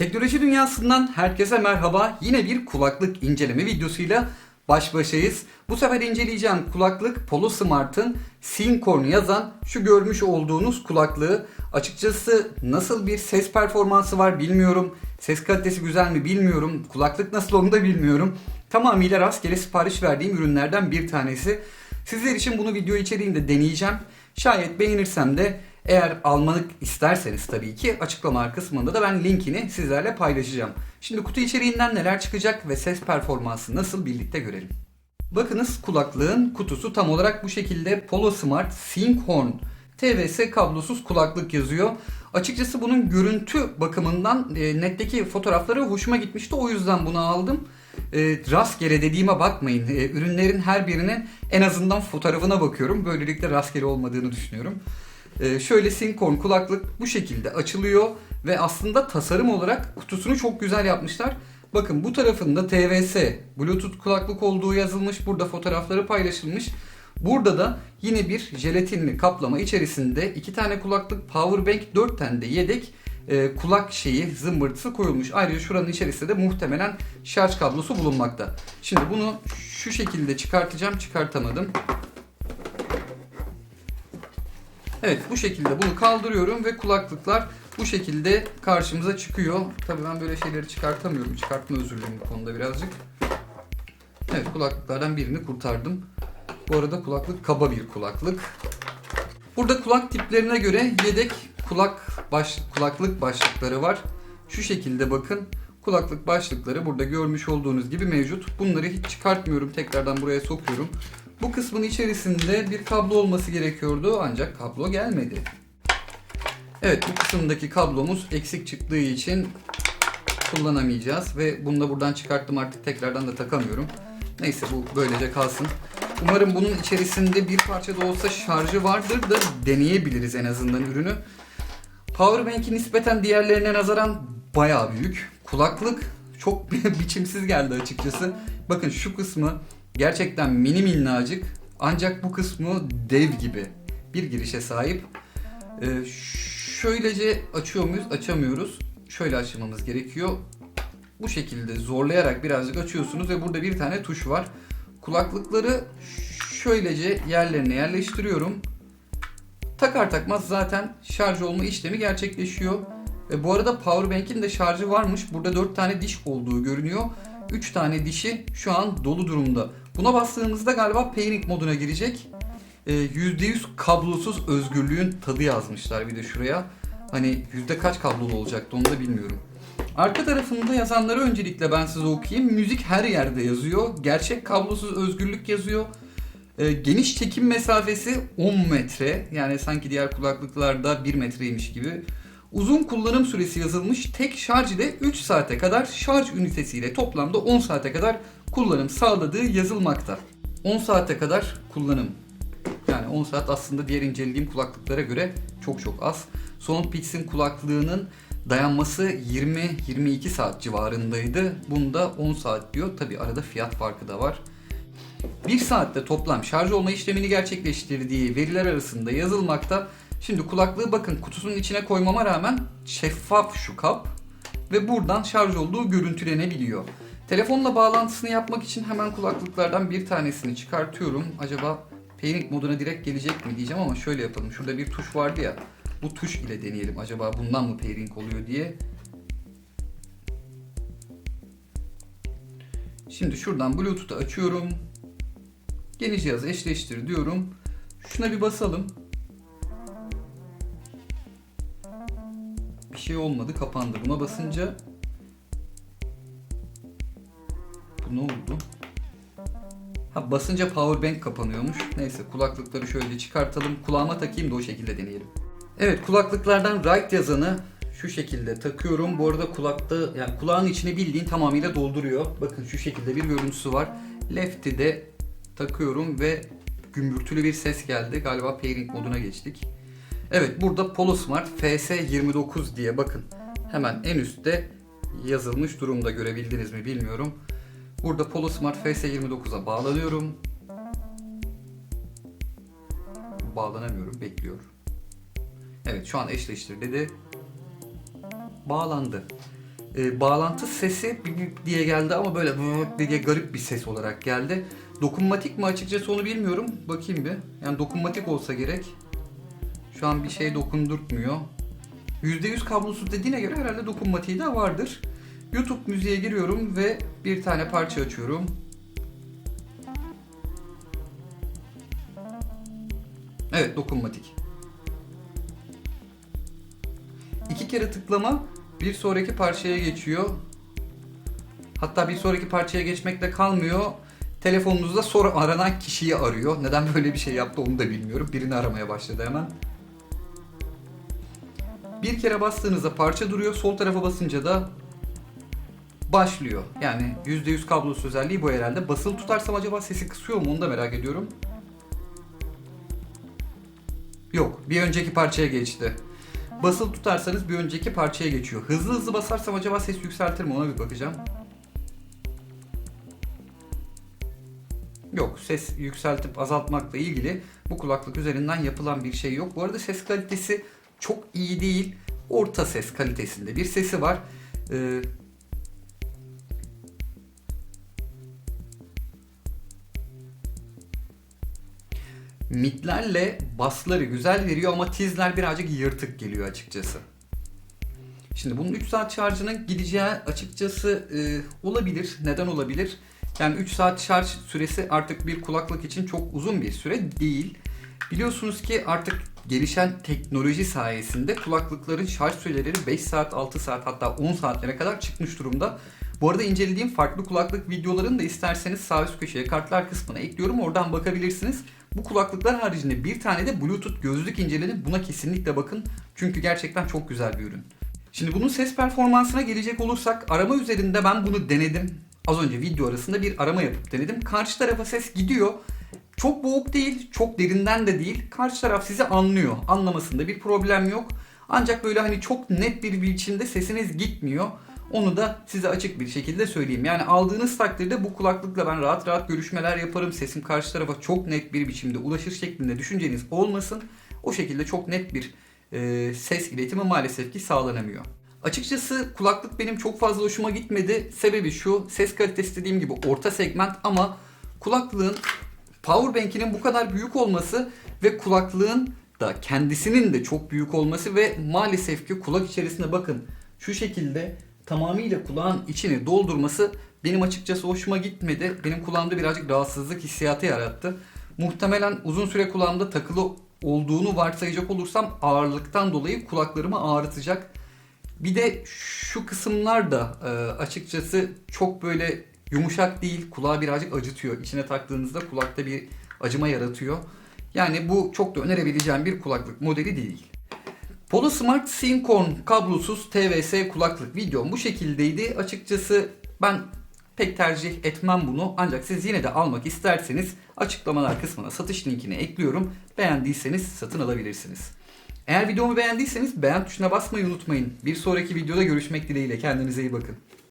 Teknoloji dünyasından herkese merhaba. Yine bir kulaklık inceleme videosuyla baş başayız. Bu sefer inceleyeceğim kulaklık Polo Smart'ın Syncorn yazan şu görmüş olduğunuz kulaklığı. Açıkçası nasıl bir ses performansı var bilmiyorum. Ses kalitesi güzel mi bilmiyorum. Kulaklık nasıl onu da bilmiyorum. Tamamıyla rastgele sipariş verdiğim ürünlerden bir tanesi. Sizler için bunu video içeriğinde deneyeceğim. Şayet beğenirsem de eğer almanı isterseniz tabii ki açıklama kısmında da ben linkini sizlerle paylaşacağım. Şimdi kutu içeriğinden neler çıkacak ve ses performansı nasıl birlikte görelim. Bakınız kulaklığın kutusu tam olarak bu şekilde Polo Smart Synchorn TVS kablosuz kulaklık yazıyor. Açıkçası bunun görüntü bakımından e, netteki fotoğrafları hoşuma gitmişti. O yüzden bunu aldım. E, rastgele dediğime bakmayın. E, ürünlerin her birinin en azından fotoğrafına bakıyorum. Böylelikle rastgele olmadığını düşünüyorum. E, şöyle Synchorn kulaklık bu şekilde açılıyor ve aslında tasarım olarak kutusunu çok güzel yapmışlar. Bakın bu tarafında TVS, Bluetooth kulaklık olduğu yazılmış. Burada fotoğrafları paylaşılmış. Burada da yine bir jelatinli kaplama içerisinde iki tane kulaklık, powerbank, 4 tane de yedek e, kulak şeyi zımbırtısı koyulmuş. Ayrıca şuranın içerisinde de muhtemelen şarj kablosu bulunmakta. Şimdi bunu şu şekilde çıkartacağım. Çıkartamadım. Evet bu şekilde bunu kaldırıyorum ve kulaklıklar bu şekilde karşımıza çıkıyor. Tabii ben böyle şeyleri çıkartamıyorum. Çıkartma özürlüyüm bu konuda birazcık. Evet kulaklıklardan birini kurtardım. Bu arada kulaklık kaba bir kulaklık. Burada kulak tiplerine göre yedek kulak baş, kulaklık başlıkları var. Şu şekilde bakın. Kulaklık başlıkları burada görmüş olduğunuz gibi mevcut. Bunları hiç çıkartmıyorum. Tekrardan buraya sokuyorum. Bu kısmın içerisinde bir kablo olması gerekiyordu ancak kablo gelmedi. Evet bu kısımdaki kablomuz eksik çıktığı için kullanamayacağız ve bunu da buradan çıkarttım artık tekrardan da takamıyorum. Neyse bu böylece kalsın. Umarım bunun içerisinde bir parça da olsa şarjı vardır da deneyebiliriz en azından ürünü. Powerbank'i nispeten diğerlerine nazaran bayağı büyük. Kulaklık çok biçimsiz geldi açıkçası. Bakın şu kısmı gerçekten mini minnacık ancak bu kısmı dev gibi bir girişe sahip. Ee, şöylece açıyor muyuz? Açamıyoruz. Şöyle açmamız gerekiyor. Bu şekilde zorlayarak birazcık açıyorsunuz ve burada bir tane tuş var. Kulaklıkları şöylece yerlerine yerleştiriyorum. Takar takmaz zaten şarj olma işlemi gerçekleşiyor. Ve bu arada powerbank'in de şarjı varmış. Burada 4 tane diş olduğu görünüyor. 3 tane dişi şu an dolu durumda. Buna bastığımızda galiba pairing moduna girecek. Ee, %100 kablosuz özgürlüğün tadı yazmışlar bir de şuraya. Hani yüzde kaç kablolu olacaktı onu da bilmiyorum. Arka tarafında yazanları öncelikle ben size okuyayım. Müzik her yerde yazıyor. Gerçek kablosuz özgürlük yazıyor. Ee, geniş çekim mesafesi 10 metre. Yani sanki diğer kulaklıklarda 1 metreymiş gibi. Uzun kullanım süresi yazılmış. Tek şarj ile 3 saate kadar şarj ünitesiyle toplamda 10 saate kadar kullanım sağladığı yazılmakta. 10 saate kadar kullanım. Yani 10 saat aslında diğer incelediğim kulaklıklara göre çok çok az. Soundpeaks'in kulaklığının dayanması 20-22 saat civarındaydı. Bunda 10 saat diyor. Tabi arada fiyat farkı da var. 1 saatte toplam şarj olma işlemini gerçekleştirdiği veriler arasında yazılmakta. Şimdi kulaklığı bakın kutusunun içine koymama rağmen şeffaf şu kap ve buradan şarj olduğu görüntülenebiliyor. Telefonla bağlantısını yapmak için hemen kulaklıklardan bir tanesini çıkartıyorum. Acaba pairing moduna direkt gelecek mi diyeceğim ama şöyle yapalım. Şurada bir tuş vardı ya. Bu tuş ile deneyelim. Acaba bundan mı pairing oluyor diye. Şimdi şuradan Bluetooth'u açıyorum. Yeni cihazı eşleştir diyorum. Şuna bir basalım. Şey olmadı, kapandı. Buna basınca bu ne oldu? Ha basınca powerbank kapanıyormuş. Neyse kulaklıkları şöyle çıkartalım. Kulağıma takayım da o şekilde deneyelim. Evet kulaklıklardan right yazanı şu şekilde takıyorum. Bu arada kulakta yani kulağın içine bildiğin tamamıyla dolduruyor. Bakın şu şekilde bir görüntüsü var. Left'i de takıyorum ve gümbürtülü bir ses geldi. Galiba pairing moduna geçtik. Evet burada Polo Smart FS29 diye bakın. Hemen en üstte yazılmış durumda görebildiniz mi bilmiyorum. Burada Polo Smart FS29'a bağlanıyorum. Bağlanamıyorum, bekliyor. Evet şu an eşleştir dedi. Bağlandı. e, bağlantı sesi diye geldi ama böyle diye garip bir ses olarak geldi. Dokunmatik mi açıkçası onu bilmiyorum. Bakayım bir. Yani dokunmatik olsa gerek. Şu an bir şey dokundurtmuyor. %100 kablosuz dediğine göre herhalde dokunmatiği de vardır. YouTube müziğe giriyorum ve bir tane parça açıyorum. Evet dokunmatik. İki kere tıklama bir sonraki parçaya geçiyor. Hatta bir sonraki parçaya geçmekle kalmıyor. Telefonunuzda sonra aranan kişiyi arıyor. Neden böyle bir şey yaptı onu da bilmiyorum. Birini aramaya başladı hemen. Bir kere bastığınızda parça duruyor. Sol tarafa basınca da başlıyor. Yani %100 kablosuz özelliği bu herhalde. Basılı tutarsam acaba sesi kısıyor mu onu da merak ediyorum. Yok, bir önceki parçaya geçti. Basılı tutarsanız bir önceki parçaya geçiyor. Hızlı hızlı basarsam acaba ses yükseltir mi ona bir bakacağım. Yok, ses yükseltip azaltmakla ilgili bu kulaklık üzerinden yapılan bir şey yok. Bu arada ses kalitesi çok iyi değil. Orta ses kalitesinde bir sesi var. Ee, Midlerle basları güzel veriyor ama tizler birazcık yırtık geliyor açıkçası. Şimdi bunun 3 saat şarjının gideceği açıkçası e, olabilir. Neden olabilir? Yani 3 saat şarj süresi artık bir kulaklık için çok uzun bir süre değil. Biliyorsunuz ki artık gelişen teknoloji sayesinde kulaklıkların şarj süreleri 5 saat, 6 saat hatta 10 saatlere kadar çıkmış durumda. Bu arada incelediğim farklı kulaklık videolarını da isterseniz sağ üst köşeye kartlar kısmına ekliyorum. Oradan bakabilirsiniz. Bu kulaklıklar haricinde bir tane de Bluetooth gözlük inceledim. Buna kesinlikle bakın. Çünkü gerçekten çok güzel bir ürün. Şimdi bunun ses performansına gelecek olursak arama üzerinde ben bunu denedim. Az önce video arasında bir arama yapıp denedim. Karşı tarafa ses gidiyor. Çok boğuk değil, çok derinden de değil. Karşı taraf sizi anlıyor. Anlamasında bir problem yok. Ancak böyle hani çok net bir biçimde sesiniz gitmiyor. Onu da size açık bir şekilde söyleyeyim. Yani aldığınız takdirde bu kulaklıkla ben rahat rahat görüşmeler yaparım. Sesim karşı tarafa çok net bir biçimde ulaşır şeklinde düşünceniz olmasın. O şekilde çok net bir e, ses iletimi maalesef ki sağlanamıyor. Açıkçası kulaklık benim çok fazla hoşuma gitmedi. Sebebi şu, ses kalitesi dediğim gibi orta segment ama kulaklığın powerbank'inin bu kadar büyük olması ve kulaklığın da kendisinin de çok büyük olması ve maalesef ki kulak içerisine bakın şu şekilde tamamıyla kulağın içini doldurması benim açıkçası hoşuma gitmedi. Benim kulağımda birazcık rahatsızlık hissiyatı yarattı. Muhtemelen uzun süre kulağımda takılı olduğunu varsayacak olursam ağırlıktan dolayı kulaklarımı ağrıtacak. Bir de şu kısımlar da e, açıkçası çok böyle yumuşak değil. Kulağı birazcık acıtıyor. İçine taktığınızda kulakta bir acıma yaratıyor. Yani bu çok da önerebileceğim bir kulaklık modeli değil. Polo Smart Syncorn kablosuz TVS kulaklık videom bu şekildeydi. Açıkçası ben pek tercih etmem bunu. Ancak siz yine de almak isterseniz açıklamalar kısmına satış linkini ekliyorum. Beğendiyseniz satın alabilirsiniz. Eğer videomu beğendiyseniz beğen tuşuna basmayı unutmayın. Bir sonraki videoda görüşmek dileğiyle. Kendinize iyi bakın.